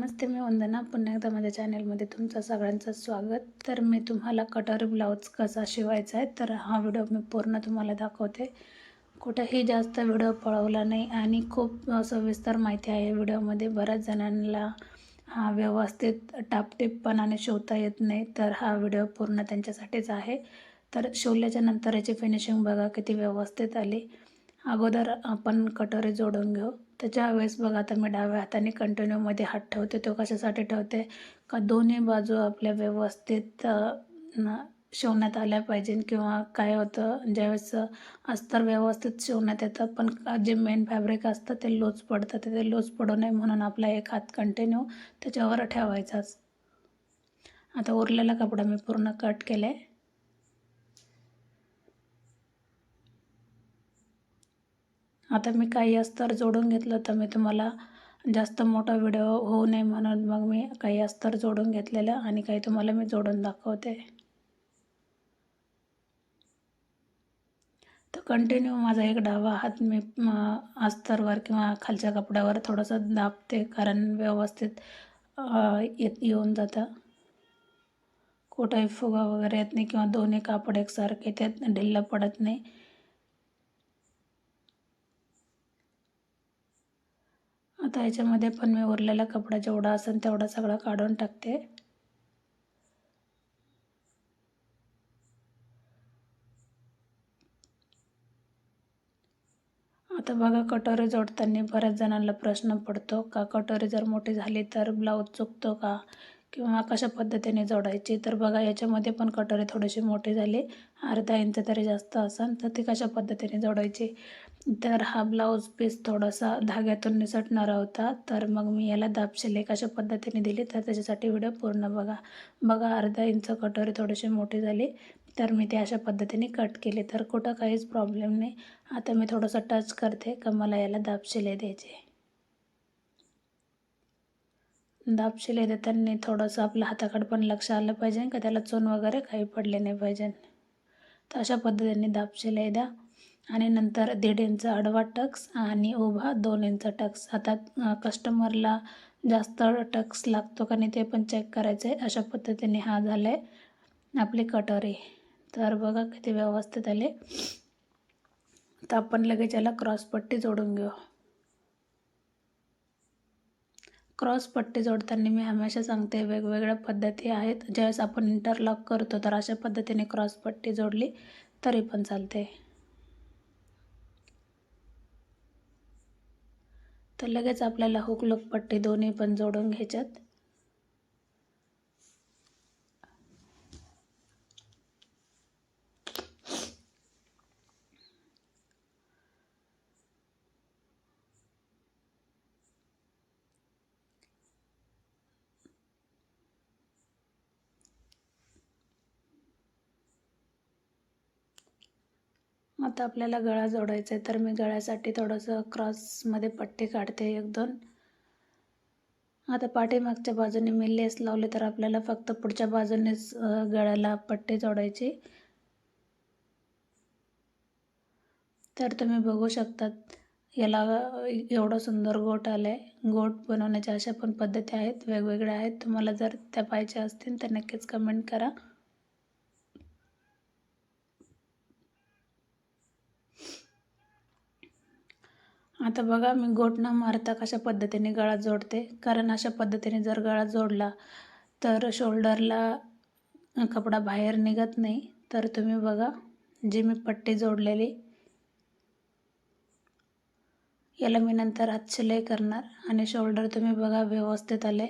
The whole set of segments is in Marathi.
नमस्ते मी वंदना. पुन्हा एकदा माझ्या चॅनलमध्ये तुमचं सगळ्यांचं स्वागत. तर मी तुम्हाला कटर ब्लाऊज कसा शिवायचा आहे तर हा व्हिडिओ मी पूर्ण तुम्हाला दाखवते. कुठेही जास्त व्हिडिओ पळवला नाही आणि खूप सविस्तर माहिती आहे व्हिडिओमध्ये. बऱ्याच जणांना हा व्यवस्थित टापटिपपणाने शिवता येत नाही तर हा व्हिडिओ पूर्ण त्यांच्यासाठीच आहे. तर शिवल्याच्या नंतर याची फिनिशिंग बघा किती व्यवस्थित आली. अगोदर आपण कटोरे जोडून घेऊ. त्याच्या वेळेस बघा आता मी डाव्या हाताने कंटिन्यूमध्ये हात ठेवते. तो कशासाठी ठेवते? का दोन्ही बाजू आपल्या व्यवस्थित न शिवण्यात आल्या पाहिजे किंवा काय होतं? ज्यावेळेस अस्तर व्यवस्थित शिवण्यात येतं पण जे मेन फॅब्रिक असतं ते लूज पडतं. ते लूज पडू नये म्हणून आपला एक हात कंटिन्यू त्याच्यावर ठेवायचाच. आता उरलेला कपडा मी पूर्ण कट केला आहे आता मी काही अस्तर जोडून घेतलं तर मी तुम्हाला जास्त मोठा व्हिडिओ होऊ नये म्हणून मग मी काही अस्तर जोडून घेतलेलं आणि काही तुम्हाला मी जोडून दाखवते. तर कंटिन्यू माझा एक डावा हात मी अस्तरवर किंवा खालच्या कपड्यावर थोडंसं दाबते कारण व्यवस्थित येऊन जातं. कुठंही फुगा वगैरे येत नाही किंवा दोन्ही कापड एकसारखे त्यात ढिल्लं पडत नाही. आता याच्यामध्ये पण मी उरलेला कपडा जेवढा असेल तेवढा सगळा काढून टाकते. आता बघा कटोरी जोडताना बऱ्याच जणांना प्रश्न पडतो का कटोरी जर मोठी झाली तर ब्लाऊज चुकतो का किंवा कशा पद्धतीने जोडायची? तर बघा याच्यामध्ये पण कटोरी थोडीशी मोठी झाली. अर्धा इंच तरी जास्त असेल तर ती कशा पद्धतीने जोडायची? तर हा ब्लाऊज पीस थोडासा धाग्यातून निसटणारा होता. तर मग मी याला दाबशिले कशा पद्धतीने दिली? तर त्याच्यासाठी व्हिडिओ पूर्ण बघा. बघा अर्धा इंच कटोरी थोडीशी मोठी झाली. तर मी ते अशा पद्धतीने कट केले. तर कुठं काहीच प्रॉब्लेम नाही. आता मी थोडंसं टच करते का मला याला दाबशिले द्यायचे? दापशिले देताना थोडंसं आपलं हाताकडे पण लक्ष आलं पाहिजे का त्याला चून वगैरे काही पडले नाही पाहिजे. तर अशा पद्धतीने दापशिले द्या. आणि नंतर दीड इंच आडवा टक्स आणि उभा दोन इंच टक्स. आता कस्टमरला जास्त टक्स लागतो का नाही ते पण चेक करायचं आहे. अशा पद्धतीने हा झाला आहे आपली कटोरी. तर बघा किती व्यवस्थित आले. तर आपण लगेच याला क्रॉसपट्टी जोडून घेऊ. क्रॉस पट्टी जोडताना मी हमेशा सांगते वेगवेगळ्या पद्धती आहेत. ज्यावेळेस आपण इंटरलॉक करतो तर अशा पद्धतीने क्रॉस पट्टी जोडली तरी पण चालते. तर लगेच आपल्याला हुक पट्टी दोन्ही पण जोडून घ्यायच्यात. आता आपल्याला गळा जोडायचा आहे तर मी गळ्यासाठी थोडंसं क्रॉसमध्ये पट्टी काढते एक दोन. आता पाठीमागच्या बाजूने मी लेस लावले तर आपल्याला फक्त पुढच्या बाजूनेच गळ्याला पट्टी जोडायची. तर तुम्ही बघू शकतात याला एवढं सुंदर गोट आलं आहे गोट बनवण्याच्या अशा पण पद्धती आहेत वेगवेगळ्या आहेत. तुम्हाला जर त्या पाहिजे असतील तर नक्कीच कमेंट करा. आता बघा मी गोट न मारता कशा पद्धतीने गळा जोडते? कारण अशा पद्धतीने जर गळा जोडला तर शोल्डरला कपडा बाहेर निघत नाही. तर तुम्ही बघा जी मी पट्टी जोडलेली याला मी नंतर हात शिलाई करणार. आणि शोल्डर तुम्ही बघा व्यवस्थित आले.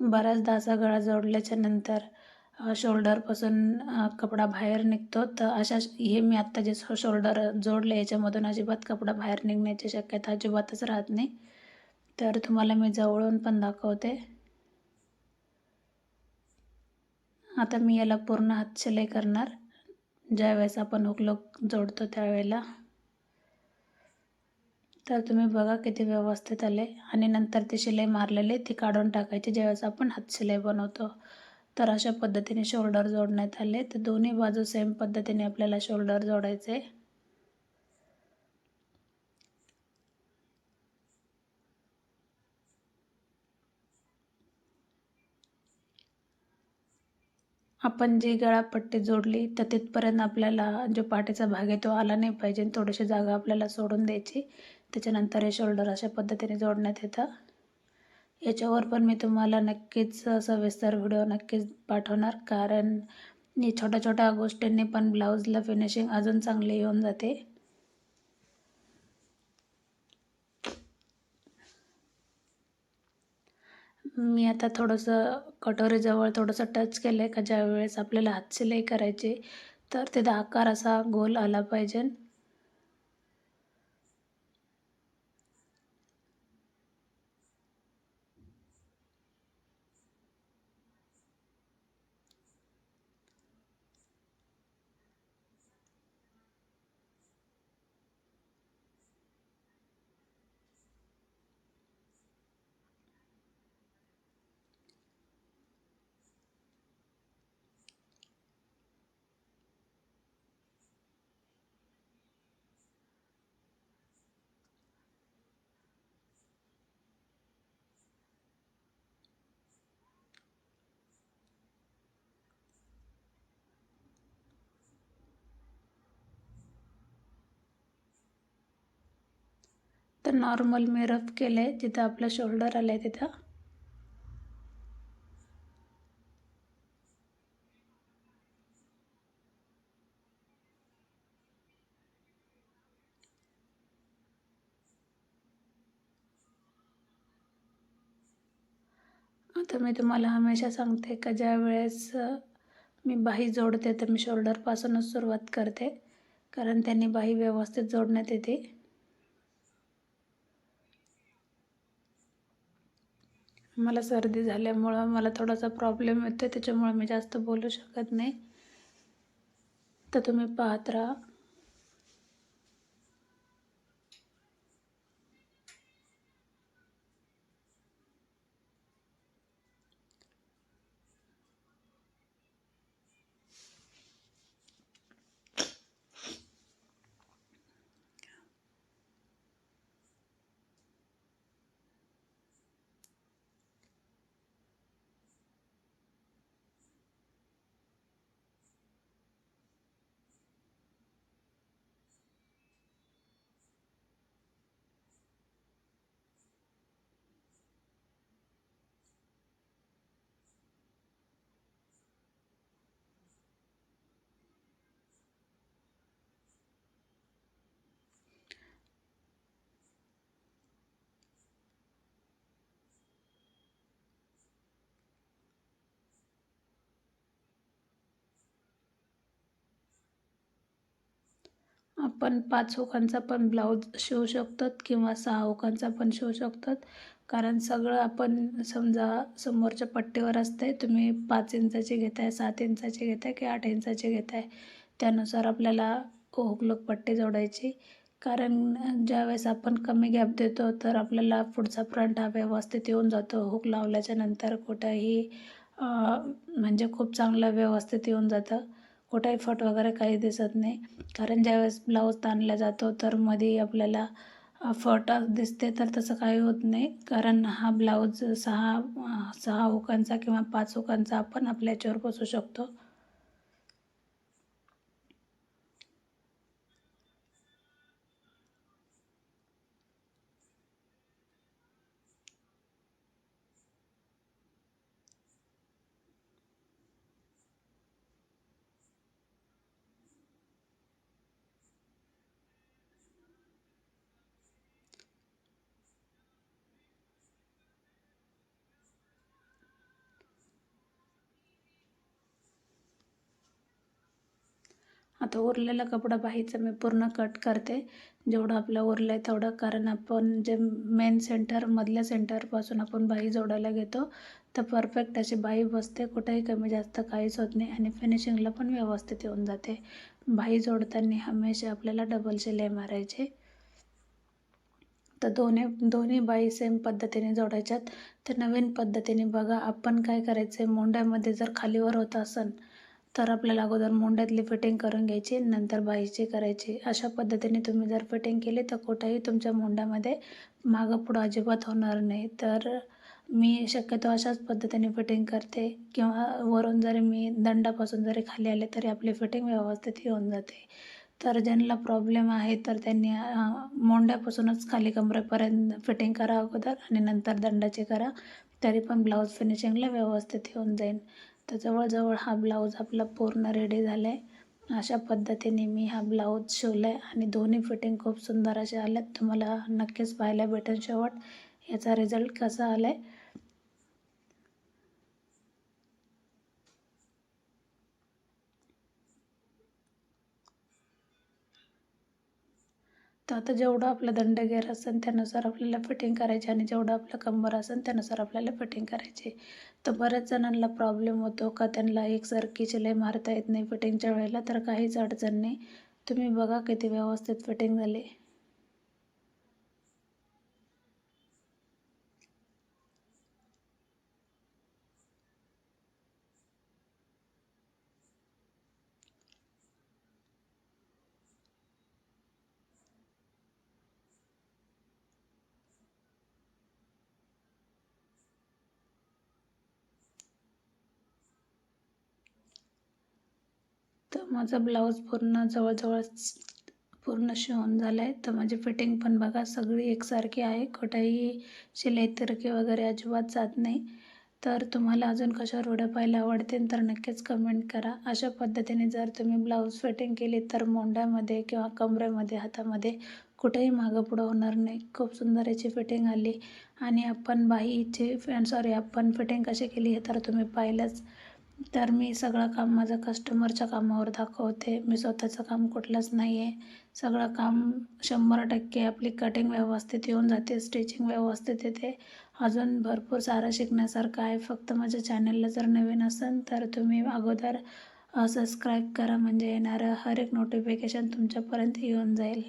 बऱ्याचदा असा गळा जोडल्याच्या नंतर शोल्डरपासून कपडा बाहेर निघतो. तर अशा हे मी आत्ता जे शोल्डर जोडले याच्यामधून अजिबात कपडा बाहेर निघण्याची शक्यता अजिबातच राहत नाही. तर तुम्हाला मी जवळून पण दाखवते. आता मी याला पूर्ण हात शिलाई करणार. ज्यावेळेस आपण हुकलोक जोडतो त्यावेळेला. तर तुम्ही बघा किती व्यवस्थित आले. आणि नंतर ती शिलाई मारलेली ती काढून टाकायची. ज्यावेळेस आपण हात शिलाई बनवतो. तर अशा पद्धतीने शोल्डर जोडण्यात आले. तर दोन्ही बाजू सेम पद्धतीने आपल्याला शोल्डर जोडायचे. आपण जी गळापट्टी जोडली तर तिथपर्यंत आपल्याला जो पाठीचा भाग आहे तो आला नाही पाहिजे. थोडीशी जागा आपल्याला सोडून द्यायची. त्याच्यानंतर हे शोल्डर अशा पद्धतीने जोडण्यात येतं. याच्यावर पण मी तुम्हाला नक्कीच सविस्तर व्हिडिओ नक्कीच पाठवणार. कारण मी छोट्या छोट्या गोष्टींनी पण ब्लाऊजला फिनिशिंग अजून चांगली येऊन जाते. मी आता थोडंसं कटोरीजवळ थोडंसं टच केलं आहे का ज्यावेळेस आपल्याला हात सिलाई करायची तर तिथं आकार असा गोल आला पाहिजे. तर नॉर्मल मी रफ केलं आहे जिथं आपलं शोल्डर आलं आहे तिथं. आता मी तुम्हाला हमेशा सांगते का ज्या वेळेस मी बाही जोडते तर मी शोल्डरपासूनच सुरुवात करते. कारण त्यांनी बाही व्यवस्थित जोडण्यात येते. मला सर्दी झाल्यामुळं मला थोडासा प्रॉब्लेम येतो त्याच्यामुळं मी जास्त बोलू शकत नाही. तर तुम्ही पाहत राहा. आपण पाच ओकांचा पण ब्लाऊज शिवू शकतात किंवा सहा हुकांचा पण शिवू शकतात. कारण सगळं आपण समजा समोरच्या पट्टीवर असते तुम्ही पाच इंचाची घेताय सात इंचाची घेताय की आठ इंचाची घेताय त्यानुसार आपल्याला हुकलोक पट्टी जोडायची. कारण ज्यावेळेस आपण कमी गॅप देतो तर आपल्याला पुढचा फ्रंट हा व्यवस्थित येऊन जातो. हुक लावल्याच्या नंतर कुठंही म्हणजे खूप चांगलं व्यवस्थित येऊन जातं. कुठेही फट वगैरे काही दिसत नाही. कारण ज्यावेळेस ब्लाऊज ताणला जातो तर मध्ये आपल्याला फट दिसते तर तसं काही होत नाही. कारण हा ब्लाऊज सहा सहा हुकांचा किंवा पाच हुकांचा आपण आपल्या याच्यावर बसू शकतो. आता उरलेला कपडा बाहीचा मी पूर्ण कट करते. जेवढं आपलं उरलं आहे तेवढं कारण आपण जे मेन सेंटर मधल्या सेंटरपासून आपण बाही जोडायला घेतो तर परफेक्ट अशी बाही बसते. कुठेही कमी जास्त काहीच होत नाही आणि फिनिशिंगला पण व्यवस्थित येऊन जाते. बाही जोडताना हमेशा आपल्याला डबल शिलाई मारायचे. तर दोन्ही दोन्ही बाई सेम पद्धतीने जोडायच्यात. तर नवीन पद्धतीने बघा आपण काय करायचं आहे मोंड्यामध्ये जर खालीवर होत असेल तर आपल्याला अगोदर मोंड्यातली फिटिंग करून घ्यायची नंतर बाईची करायची. अशा पद्धतीने तुम्ही जर फिटिंग केली तर कुठेही तुमच्या मोंड्यामध्ये मागं पुढं अजिबात होणार नाही. तर मी शक्यतो अशाच पद्धतीने फिटिंग करते. किंवा वरून जरी मी दंडापासून जरी खाली आले तरी आपली फिटिंग व्यवस्थित येऊन जाते. तर ज्यांना प्रॉब्लेम आहे तर त्यांनी मोंड्यापासूनच खाली कमरेपर्यंत फिटिंग करा अगोदर आणि नंतर दंडाची करा. तरी पण ब्लाऊज फिनिशिंगला व्यवस्थित येऊन जाईल. तर जवळजवळ हा ब्लाऊज आपला पूर्ण रेडी झाला आहे अशा पद्धतीने मी हा ब्लाऊज शिवला आहे आणि दोन्ही फिटिंग खूप सुंदर असे आल्यात तुम्हाला नक्कीच पाहायला भेटेल शेवट. याचा रिझल्ट कसा आला आहे तर आता जेवढं आपलं दंडगेर असेल त्यानुसार आपल्याला फिटिंग करायची आणि जेवढं आपलं कंबर असेल त्यानुसार आपल्याला फिटिंग करायची. तर बऱ्याच जणांना प्रॉब्लेम होतो का? त्यांना एकसारखी शिलाई मारता येत नाही फिटिंगच्या वेळेला तर काहीच अडचण नाही. तुम्ही बघा किती व्यवस्थित फिटिंग झाली. तर माझा ब्लाऊज पूर्ण जवळजवळ पूर्ण शिवून झाला आहे तर माझी फिटिंग पण बघा सगळी एकसारखी आहे. कुठेही शिलाई तिरकी वगैरे अजिबात जात नाही. तर तुम्हाला अजून कशावर व्हिडिओ पाहायला आवडतील तर नक्कीच कमेंट करा. अशा पद्धतीने जर तुम्ही ब्लाऊज फिटिंग केली तर मोंड्यामध्ये किंवा कमरेमध्ये हातामध्ये कुठेही मागं पुढं होणार नाही. खूप सुंदर याची फिटिंग आली. आणि आपण बाईची सॉरी आपण फिटिंग कशी केली हे तर तुम्ही पाहिलंच. तर मी सगळं काम माझं कस्टमरच्या कामावर दाखवते. मी स्वतःचं काम कुठलंच नाही आहे सगळं काम शंभर टक्के आपली कटिंग व्यवस्थित येऊन जाते स्टिचिंग व्यवस्थित येते. अजून भरपूर सारं शिकण्यासारखं आहे. फक्त माझ्या चॅनलला जर नवीन असेल तर तुम्ही अगोदर सबस्क्राईब करा. म्हणजे येणारं हर एक नोटिफिकेशन तुमच्यापर्यंत येऊन जाईल.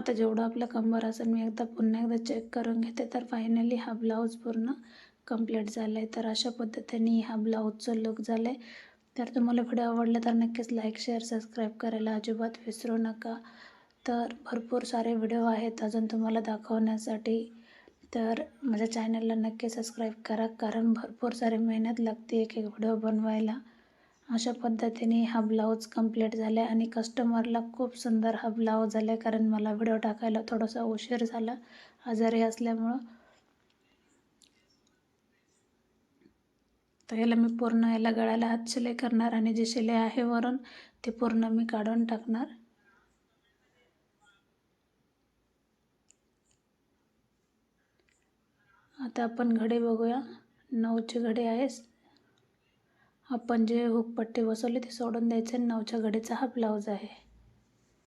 आता जेवढं आपलं कंबर असेल मी एकदा पुन्हा एकदा चेक करून घेते. तर फायनली हा ब्लाऊज पूर्ण कंप्लीट झाला आहे तर अशा पद्धतीने हा ब्लाऊजचं लुक झालं आहे तर तुम्हाला व्हिडिओ आवडला तर नक्कीच लाईक शेअर सबस्क्राईब करायला अजिबात विसरू नका. तर भरपूर सारे व्हिडिओ आहेत अजून तुम्हाला दाखवण्यासाठी. तर माझ्या चॅनलला नक्की सबस्क्राईब करा कारण भरपूर सारी मेहनत लागते एक एक व्हिडिओ बनवायला. अशा पद्धतीने हा ब्लाऊज कंप्लीट झाला आणि कस्टमरला खूप सुंदर हा ब्लाऊज झाला कारण मला व्हिडिओ टाकायला थोडासा उशीर झाला. आजारी असल्यामुळं. तर याला मी पूर्ण याला गळ्याला हात शिलाई करणार आणि जे शिलाई आहे वरून ते पूर्ण मी काढून टाकणार. आता आपण घडे बघूया. नऊचे घडे आहेस. आपण जे हुकपट्टी बसवले ते सोडून द्यायचे नऊच्या घडीचा हा ब्लाऊज आहे.